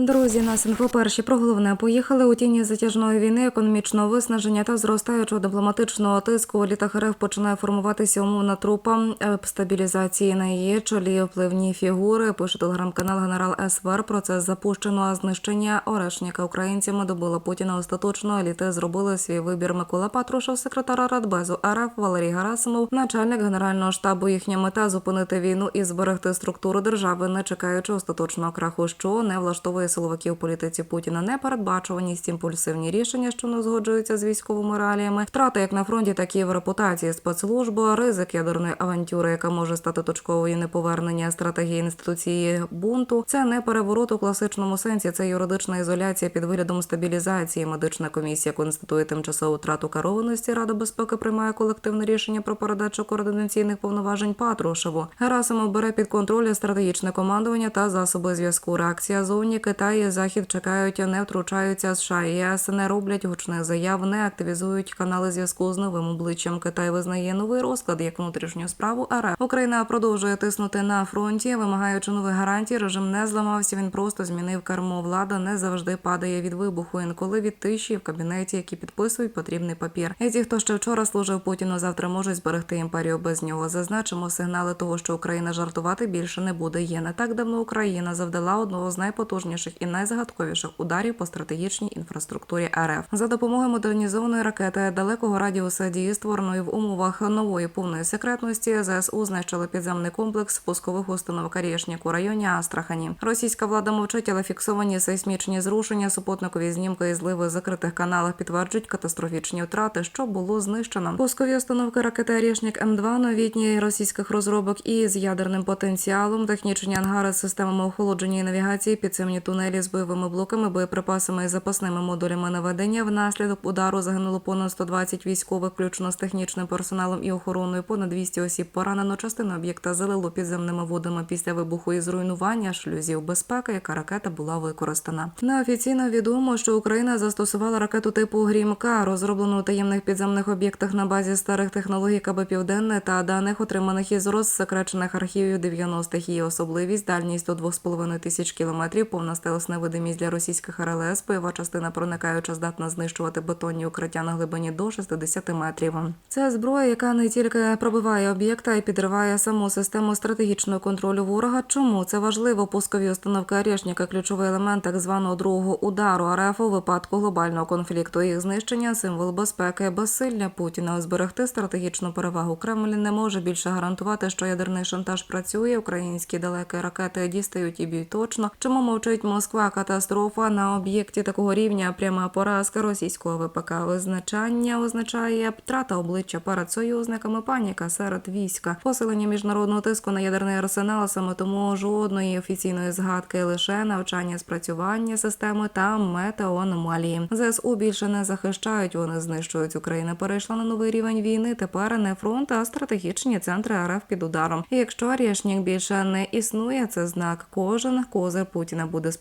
Друзі, нас інфо перші про головне поїхали у тіні затяжної війни, економічного виснаження та зростаючого дипломатичного тиску. У літах РФ починає формуватися умовна трупа е, стабілізації на її чолі впливні фігури. Пише телеграм-канал Генерал СВР. Процес запущено, а знищення Орешника українцями добило Путіна остаточно. Еліти зробили свій вибір. Микола Патрушев, секретар Радбезу РФ, Валерій Гарасимов, начальник генерального штабу. Їхня мета зупинити війну і зберегти структуру держави, не чекаючи остаточного краху, що не влаштовує силовиків політиці Путіна. Непередбачуваність, імпульсивні рішення, що не узгоджуються з військовими реаліями, втрати як на фронті, так і в репутації спецслужби, ризик ядерної авантюри, яка може стати точковою неповернення стратегії інституції бунту. Це не переворот у класичному сенсі, це юридична ізоляція під виглядом стабілізації. Медична комісія констатує тимчасову втрату керованості. Рада безпеки приймає колективне рішення про передачу координаційних повноважень Патрушеву. Герасимов бере під контроль стратегічне командування та засоби зв'язку. Реакція зовні Китай Захід чекають, не втручаються. США і ЄС не роблять гучних заяв, не активізують канали зв'язку з новим обличчям. Китай визнає новий розклад як внутрішню справу. РФ. Україна продовжує тиснути на фронті, вимагаючи нових гарантій. Режим не зламався. Він просто змінив кермо. Влада не завжди падає від вибуху. Інколи від тиші в кабінеті, які підписують потрібний папір. І ті, хто ще вчора служив Путіну, завтра можуть зберегти імперію без нього. Зазначимо сигнали того, що Україна жартувати більше не буде. Є не так давно Україна завдала одного з найпотужніших і найзагадковіших ударів по стратегічній інфраструктурі РФ за допомогою модернізованої ракети далекого радіуса дії, створеної в умовах нової повної секретності. ЗСУ знищили підземний комплекс пускових установок Арєшнік у районі Астрахані. Російська влада мовчить, але фіксовані сейсмічні зрушення, супутникові знімки і зливи в закритих каналах підтверджують катастрофічні втрати, що було знищено. Пускові установки ракети Арєшнік М2 новітні російських розробок і з ядерним потенціалом, технічні ангари з системами охолодження і навігації, підземні тунелі з бойовими блоками, боєприпасами і запасними модулями наведення. Внаслідок удару загинуло понад 120 військових, включно з технічним персоналом і охороною. Понад 200 осіб поранено. Частину об'єкта залило підземними водами після вибуху і зруйнування шлюзів безпеки, яка ракета була використана. Неофіційно відомо, що Україна застосувала ракету типу Грімка, розроблену у таємних підземних об'єктах на базі старих технологій КБ Південне та даних, отриманих із розсекречених архівів 90-х. Її особливість дальність до 2,5 тисяч кілометрів, повна стелс невидимість для російських РЛС, бойова частина проникаюча здатна знищувати бетонні укриття на глибині до 60 метрів. Це зброя, яка не тільки пробиває об'єкта і підриває саму систему стратегічного контролю ворога. Чому це важливо? Пускові установки Орешника – ключовий елемент так званого другого удару РФ у випадку глобального конфлікту. Їх знищення символ безпеки, безсилля Путіна зберегти стратегічну перевагу. Кремль не може більше гарантувати, що ядерний шантаж працює. Українські далекі ракети дістають і б'ють точно. Чому мовчить Москва? Катастрофа на об'єкті такого рівня. Пряма поразка російського ВПК. Визначання означає втрата обличчя перед союзниками. Паніка серед війська, посилення міжнародного тиску на ядерний арсенал. Саме тому жодної офіційної згадки, лише навчання спрацювання системи та метеоаномалії. ЗСУ більше не захищають. Вони знищують Україна. Перейшла на новий рівень війни. Тепер не фронт, а стратегічні центри РФ під ударом. І якщо Арєшнік більше не існує, це знак. Кожен козир Путіна буде